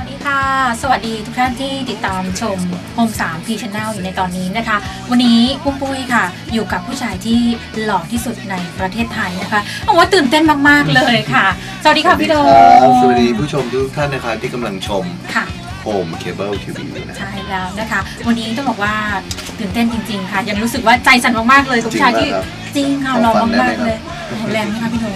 วัสดีค่ะ สวัสดีทุกท่านที่ติดตามชมโฮม3 P Channel อยู่ในตอนนี้นะคะ วันนี้ปุ้มปุ้ยค่ะ อยู่กับผู้ชายที่หล่อที่สุดในประเทศไทยนะคะบอกว่าตื่นเต้นมากๆเลยค่ะ สวัสดีค่ะพี่โดครับสวัสดีผู้ชมทุกท่านนะครับที่กำลังชมค่ะโฮมเคเบิลทีวีนะครับใช่แล้วนะคะ วันนี้ต้องบอกว่าตื่นเต้นจริง ๆ ค่ะ ยังรู้สึกว่าใจสั่นมากๆเลยกับผู้ชายที่จริงเหรอครับจริงค่ะความหล่อฝันได้มากไหมครับๆเลยโอ้โห แรงไหมคะพี่โด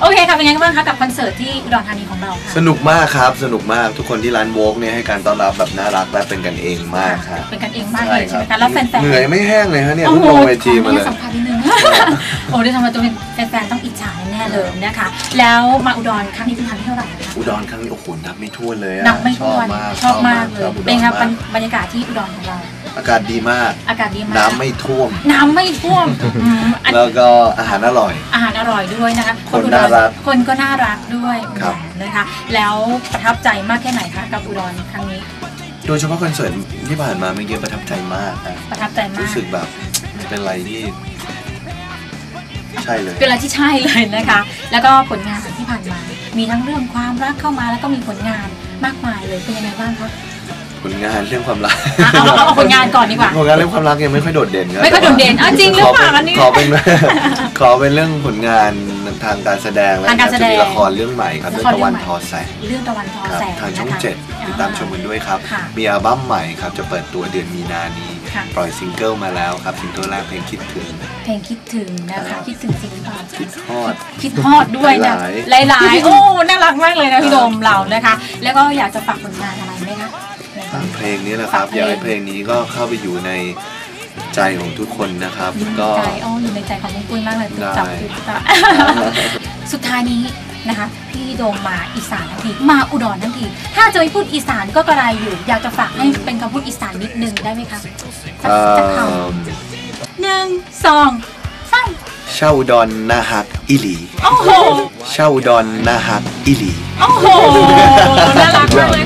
โอเคค่ะเป็นไงบ้างคะกับคอนเสิร์ตที่อุดรธานีของเราค่ะสนุกมากครับสนุกมากทุกคนที่ร้านโวกเนี่ยให้การต้อนรับแบบน่ารักและเป็นกันเองมากครับเป็นกันเองมากเลยใช่ไหมคะแล้วแฟนๆเหนื่อยไม่แห้งเลยฮะเนี่ยโอ้เพิ่งโหลงเวทีมาเลยขออนุญตสัมภาษณ์นิดนึงโอ้ได้ทำมาตัวเป็นแฟนๆต้องอิจฉาแน่ๆเลยนะคะแล้วมาอุดรครั้งนี้เป็นครั้งที่เท่าไหร่คะอุดรครั้งนี้โอ้โหนับไม่ถ้วนเลยอะนับไม่ถ้วนชอบมากชอบมากเลยชอบอุดรเป็นไงครับมากบรรยากาศที่อุดรของเรา อากาศดีมาก อากาศดีมาก น้ำไม่ท่วม น้ำไม่ท่วมอืมอันแล้วก็อาหารอร่อย อาหารอร่อยด้วยนะคะคนอุดน่ารักคนก็น่ารักด้วยครับ นะคะ แล้วประทับใจมากแค่ไหนคะกับอุดรครั้งนี้ โดยเฉพาะคอนเสิร์ตที่ผ่านมาเมื่อกี้ประทับใจมากนะประทับใจมาก รู้สึกแบบเป็นอะไรที่ ใช่เลย เป็นอะไรที่ใช่เลยนะคะ แล้วก็ผลงานที่ผ่านมา มีทั้งเรื่องความรักเข้ามาแล้วก็มีผลงานมากมายเลย เป็นยังไงบ้างคะผ ลงานเรื่องความรักอะเอาเอาเอาผลงานก่อนดีกว่า ผลงานเรื่องความรักยังไม่ค่อยโดดเด่นครับไม่ค่อยโดดเด่นอะจริงหรือเปล่าขป็อันนี้ขอเป็นขอเป็นเรื่องผลงานทางการแสดงแล้วทางการแสดงจะมีละครเรื่องใหม่ครับละเรื่คอรงตะวันเรื่องใหม่ทอแสง เรื่องตะวันทอครับแสงทางช่องนะคะ เจ็ดติดตามชมกันด้วยครับ ค่ะมีอัลบั้มใหม่ครับ จะเปิดตัวเดือนมีนานี้ ค่ะ ปล่อยซิงเกิลมาแล้วครับ ซิงเกิลแรกเพลงคิดถึง เพลงคิดถึงนะคะครับคิดถึงจริงหรือเปล่า คิดทอด คิดฮอดด้วยนะหลายหลาย ๆ โอ้ น่ารักมากเลยนะพี่โดมเรานะคะ แล้วก็อยากจะฝากผลงานอะไรไหมคะ ฝากเพลงนี้แหละครับฝากเพลงอยากให้เพลงนี้ก็เข้าไปอยู่ในใจของทุกคนนะครับอยู่ในก็ ใจอ๋ออยู่ในใจของคุณปุ้ยมากเลยได้จับจุดตะสุดท้ายนี้นะคะ พี่โดมมาอีสานทั้งทีมาอุดรทั้งทีถ้าจะไม่พูดอีสานก็กระไรอยู่ อยากจะฝากให้เป็นคำพูดอีสานนิดนึงได้ไหมคะสักเอ่สักคอำหนึ่งสองสามเช่าอุดอนนาฮักอิลี โอ้โหเช่าอุดอนนาฮักอิลี โอ้โหน่ารักมากเลย